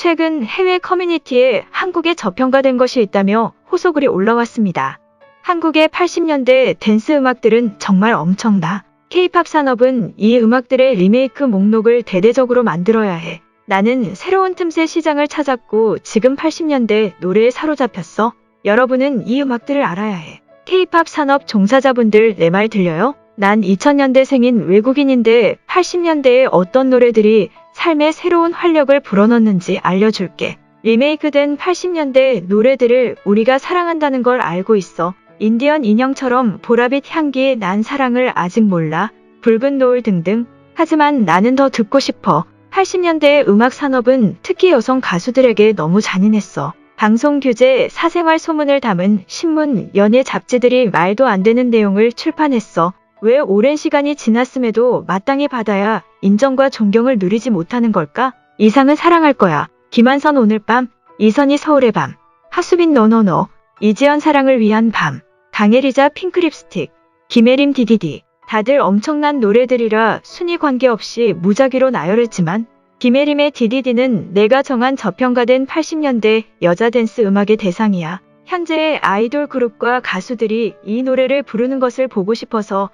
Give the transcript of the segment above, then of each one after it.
최근 해외 커뮤니티에 한국에 저평가된 것이 있다며 호소글이 올라왔습니다. 한국의 80년대 댄스 음악들은 정말 엄청나. K-팝 산업은 이 음악들의 리메이크 목록을 대대적으로 만들어야 해. 나는 새로운 틈새 시장을 찾았고 지금 80년대 노래에 사로잡혔어. 여러분은 이 음악들을 알아야 해. K-팝 산업 종사자분들 내 말 들려요? 난 2000년대생인 외국인인데 80년대에 어떤 노래들이 삶에 새로운 활력을 불어넣는지 알려줄게. 리메이크된 80년대 노래들을 우리가 사랑한다는 걸 알고 있어. 인디언 인형처럼 보라빛 향기의 난 사랑을 아직 몰라. 붉은 노을 등등. 하지만 나는 더 듣고 싶어. 80년대의 음악 산업은 특히 여성 가수들에게 너무 잔인했어. 방송 규제, 사생활 소문을 담은 신문, 연예 잡지들이 말도 안 되는 내용을 출판했어. 왜 오랜 시간이 지났음에도 마땅히 받아야 인정과 존경을 누리지 못하는 걸까? 이상은 사랑할 거야. 김한선 오늘 밤, 이선희 서울의 밤, 하수빈 너너너, 이지연 사랑을 위한 밤, 강혜리자 핑크 립스틱, 김혜림 디디디. 다들 엄청난 노래들이라 순위 관계없이 무작위로 나열했지만 김혜림의 디디디는 내가 정한 저평가된 80년대 여자 댄스 음악의 대상이야. 현재의 아이돌 그룹과 가수들이 이 노래를 부르는 것을 보고 싶어서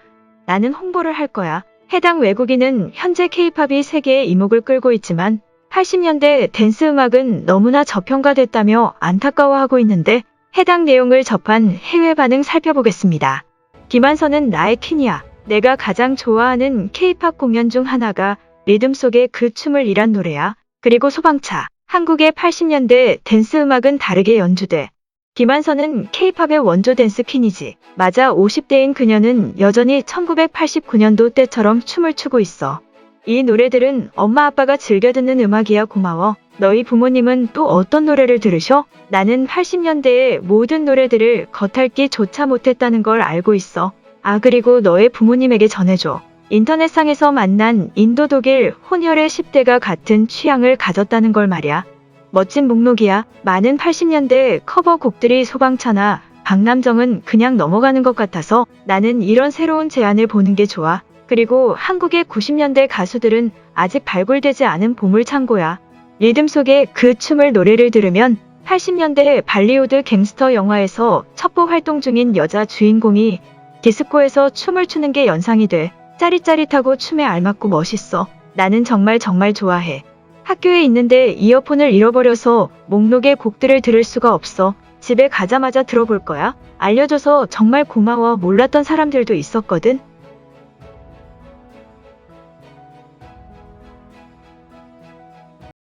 나는 홍보를 할 거야. 해당 외국인은 현재 케이팝이 세계의 이목을 끌고 있지만 80년대 댄스 음악은 너무나 저평가됐다며 안타까워하고 있는데 해당 내용을 접한 해외 반응 살펴보겠습니다. 김한선은 나의 퀸이야. 내가 가장 좋아하는 케이팝 공연 중 하나가 리듬 속의 그 춤을 일한 노래야. 그리고 소방차. 한국의 80년대 댄스 음악은 다르게 연주돼. 김한선은 케이팝의 원조 댄스 퀸이지. 맞아 50대인 그녀는 여전히 1989년도 때처럼 춤을 추고 있어. 이 노래들은 엄마 아빠가 즐겨 듣는 음악이야 고마워. 너희 부모님은 또 어떤 노래를 들으셔? 나는 80년대의 모든 노래들을 겉핥기조차 못했다는 걸 알고 있어. 아 그리고 너의 부모님에게 전해줘. 인터넷상에서 만난 인도 독일 혼혈의 10대가 같은 취향을 가졌다는 걸 말이야. 멋진 목록이야. 많은 80년대 커버 곡들이 소방차나 박남정은 그냥 넘어가는 것 같아서 나는 이런 새로운 제안을 보는 게 좋아. 그리고 한국의 90년대 가수들은 아직 발굴되지 않은 보물창고야. 리듬 속의 그 춤을 노래를 들으면 80년대 발리우드 갱스터 영화에서 첩보 활동 중인 여자 주인공이 디스코에서 춤을 추는 게 연상이 돼. 짜릿짜릿하고 춤에 알맞고 멋있어. 나는 정말 정말 좋아해. 학교에 있는데 이어폰을 잃어버려서 목록의 곡들을 들을 수가 없어. 집에 가자마자 들어볼 거야. 알려줘서 정말 고마워. 몰랐던 사람들도 있었거든.